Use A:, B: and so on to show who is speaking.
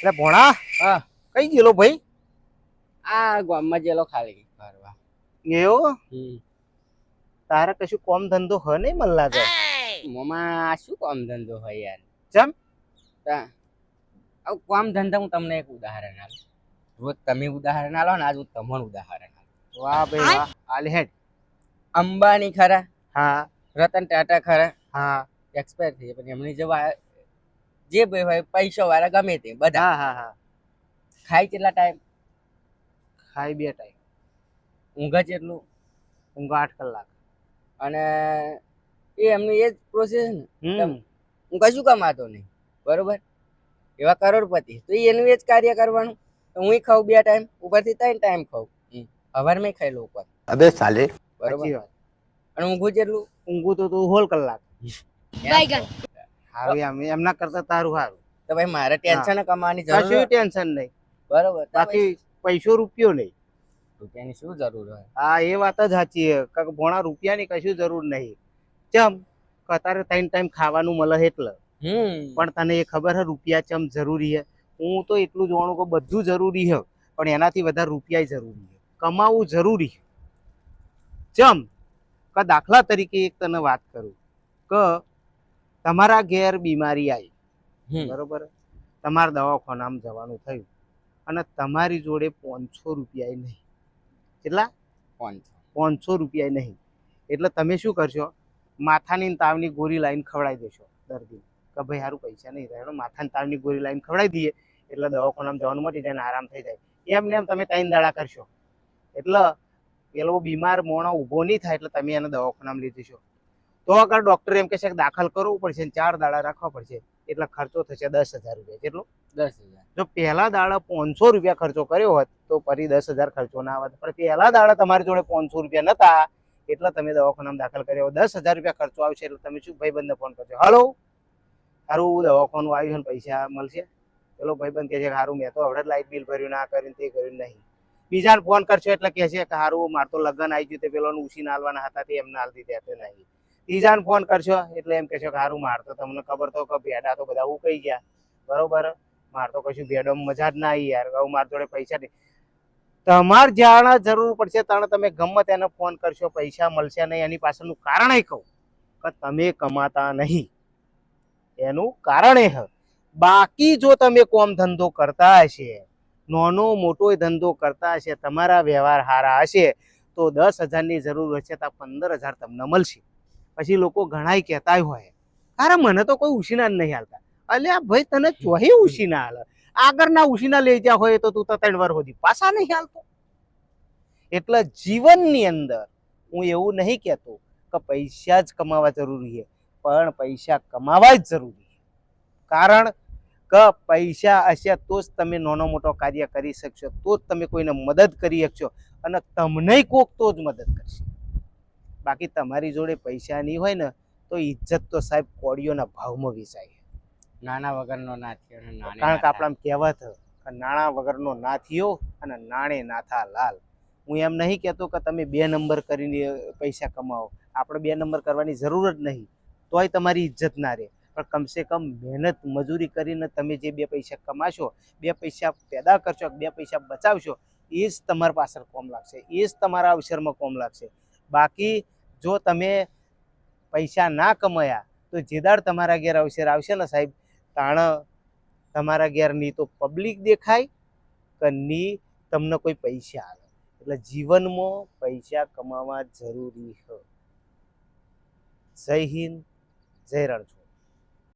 A: એટલે ભોણા
B: હા.
A: કઈ ગયેલો ભાઈ?
B: આ ગામમાં ગયેલો ખાલી. ફરવા ગયો?
A: તારા કશું કોમ ધંધો હ નહીં મને લાગે?
B: મોમાં શું કોમ ધંધો હોય યાર?
A: ચમ?
B: આવું કોમ ધંધા હું તમને એક ઉદાહરણ આપું. રોજ તમે ઉદાહરણ આલો ને આજ હું તમને ઉદાહરણ આપું.
A: વાહ ભાઈ વાહ. આલે હેડ.
B: અંબાણી ખરા
A: હા.
B: રતન ટાટા ખરા
A: હા.
B: એક્સપાયર થઈ ગયા પણ એમની જવા જે ભાઈ હોય પૈસા વાળા ગમે તે બધા.
A: હા હા હા.
B: ખાય કેટલા ટાઈમ
A: ખાય બે ટાઈમ
B: ઊંઘે કેટલું
A: ઊંઘ આઠ કલાક.
B: અને એ એમની એ જ પ્રોસેસ ને? હું કશું કમાતો નહીં. બરોબર? એવા કરોડપતિ. તો એનું એ જ કાર્ય કરવાનું. તો હું ખાઉં બે ટાઈમ ઉપરથી ત્રણ ટાઈમ ખાઉં. હવાર મેં ખાઈ લઉં ઉપર.
C: અબે સાલે.
B: બરોબર?
A: વાત.
B: અને ઊંઘું જેટલું
A: ઊંઘું તો તું હોલ કલાક.
D: Baigan.
A: હવે એમ એમના કરતા તારું સારું
B: તો ભાઈ મારે ટેન્શન કમાવાની જરૂર
A: કશું ટેન્શન નહીં.
B: બરોબર
A: બાકી પૈસો રૂપિયો નહીં.
B: રૂપિયાની શું જરૂર હોય?
A: હા એ વાત જ સાચી છે. કે ભોણા રૂપિયાની કશું જરૂર નહીં. ચમ કે ત્રણ ટાઈમ ખાવાનું મળે એટલે. પણ તને એ ખબર હે રૂપિયા ચમ જરૂરી હે? હું તો એટલું જાણું કે બધું જરૂરી હે પણ એનાથી વધારે રૂપિયા જરૂરી હે. કમાવું જરૂરી છે ચમ કે દાખલા તરીકે એક તને વાત કરું. કે તમારા ઘેર બીમારી આવી. બરોબર? તમારા દવાખાનામાં જવાનું થયું. અને તમારી જોડે પાંચસો રૂપિયા નહીં. કેટલા? પાંચસો. રૂપિયા નહીં. એટલે તમે શું કરશો? માથાની તાવની ગોરી લાઈન ખવડાવી દેશો દર્દી કે ભાઈ સારું પૈસા નહીં થાય માથાની તાવની ગોરી લાઈન ખવડાવી દઈએ. એટલે દવાખાનામાં જવાનું મટી જાય આરામ થઈ જાય. એમ ને એમ તમે ત્રણ દાડા કરશો. એટલે પેલો બીમાર મોણો ઊભો નહીં થાય એટલે તમે એને દવાખાનામાં લઈ જશો. તો આગળ ડૉક્ટર એમ કહેશે કે દાખલ કરવું પડશે ચાર દાડા રાખવા પડશે. એટલે ખર્ચો થશે દસ હજાર રૂપિયા. કેટલો?
B: દસ હજાર.
A: જો પહેલા દાડા પાંચસો રૂપિયા ખર્ચો કર્યો હોત તો ફરી દસ હજાર ખર્ચો ના આવત. પણ પહેલા દાડા તમારી જોડે પાંચસો રૂપિયા નતા એટલે તમે દવાખાનામાં દાખલ કર્યો દસ હજાર રૂપિયા ખર્ચો આવશે એટલે તમે શું ભાઈબંધને ફોન કરજો? હલો? સારું દવાખાનું આવ્યું છે ને પૈસા મળશે. પેલો ભાઈબંધ કહે છે કે સારું મેં તો હવે લાઇટ બિલ ભર્યું ના કર્યું તે કર્યું નહીં. બીજાને ફોન કરશો એટલે કહે છે કે સારું મારે તો લગ્ન આવી ગયું તે પેલો ઉછીને હાલવાના હતા તે એમને હાલતી દીધા તે નહીં. ત્રીજાને ફોન કરશો? એટલે એમ કહેશો કે સારું માર તો તમને ખબર તો કે ભેડા તો બધા ઉકાઈ ગયા. બરોબર? માર તો કશું ભેડો મજા જ ના આવી યાર. હવે મારા જોડે પૈસા નહીં. તમારે જાણે જરૂર પડશે ત્યારે તમે ગમે તેને ફોન કરશો, પૈસા મળશે નહીં. એની પાછળનું કારણ એ કહું કે તમે કમાતા નહીં. એનું કારણ એ હ. બાકી જો તમે કોમ ધંધો કરતા હશે, નાનો મોટો ધંધો કરતા હશે, તમારા વ્યવહાર સારા હશે, તો દસ હજારની જરૂર હશે તો પંદર હજાર તમને મળશે. પછી લોકો ઘણાય કહેતા હોય. અરે મને તો કોઈ ઉછીના જ નહીં હાલતા. અલ્યા ભાઈ, તને ચોહી ઉછીના હાલે? આગળના ઉછીના લઈ જ્યાં હોય તો તું તો ત્રણ વાર સુધી પાછા નહીં હાલતો. એટલે જીવનની અંદર હું એવું નહીં કહેતો કે પૈસા જ કમાવા જરૂરી છે, પણ પૈસા કમાવા જ જરૂરી છે. કારણ કે પૈસા હશે તો જ તમે નાનો મોટો કાર્ય કરી શકશો, તો જ તમે કોઈને મદદ કરી શકશો અને તમને કોક તો જ મદદ કરશે. બાકી તમારી જોડે પૈસા નહીં હોય ને તો ઇજ્જત તો સાહેબ કોડીઓના ભાવમાં વેચાય.
B: નાના વગરનો ના થયો
A: કારણ કે
B: આપણે
A: આપણા કહેવત નાણાં વગરનો ના થયો અને નાણે નાથા લાલ. હું એમ નહીં કહેતો કે તમે બે નંબર કરીને પૈસા કમાવો. આપણે બે નંબર કરવાની જરૂર જ નહીં. તોય તમારી ઇજ્જત ના રહે. પણ કમસે કમ મહેનત મજૂરી કરીને તમે જે બે પૈસા કમાશો બે પૈસા પેદા કરશો બે પૈસા બચાવશો એ જ તમારા પાછળ કોમ લાગશે. એ જ તમારા અવસરમાં કોમ લાગશે. બાકી જો તમે પૈસા ના કમાયા, તો જે દાડ તમારા ઘેર અવસર આવશે ને સાહેબ? તાણ તમારા ઘેરની તો પબ્લિક દેખાય કે ની તમને કોઈ પૈસા આવે એટલે જીવનમાં પૈસા કમાવા જરૂરી છે જય હિન્દ, જય રણછોડ.